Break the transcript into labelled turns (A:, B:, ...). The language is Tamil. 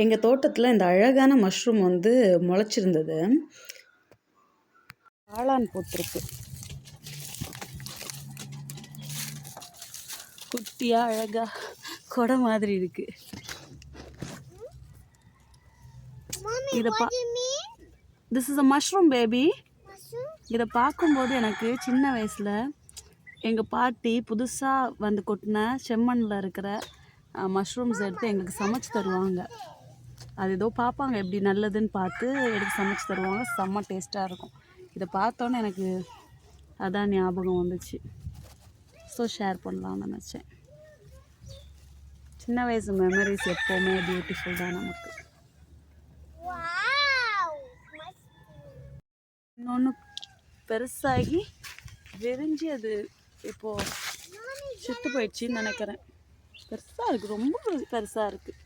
A: எங்கள் தோட்டத்தில் இந்த அழகான மஷ்ரூம் வந்து முளைச்சிருந்தது. காளான் போட்டிருக்கு. குட்டியாக அழகா கொடை மாதிரி இருக்கு. இதை பா this is a mushroom baby இதை பார்க்கும்போது எனக்கு சின்ன வயசில் எங்கள் பாட்டி புதுசாக வந்து கொட்டின செம்மண்ணில் இருக்கிற மஷ்ரூம்ஸ் எடுத்து எங்களுக்கு சமைச்சு தருவாங்க. அது ஏதோ பார்ப்பாங்க எப்படி நல்லதுன்னு பார்த்து எடுத்து சமைச்சு தருவாங்க. செம்ம டேஸ்ட்டாக இருக்கும். இதை பார்த்தோன்னே எனக்கு அதான் ஞாபகம் வந்துச்சு. ஸோ ஷேர் பண்ணலாம்னு நினச்சேன். சின்ன வயசு மெமரிஸ் எப்போவுமே பியூட்டிஃபுல் தான் நமக்கு. இன்னொன்று பெருசாகி விரிஞ்சு அது இப்போது சுட்டு போயிடுச்சின்னு நினைக்கிறேன். பெருசாக இருக்குது ரொம்ப பெருசாக இருக்குது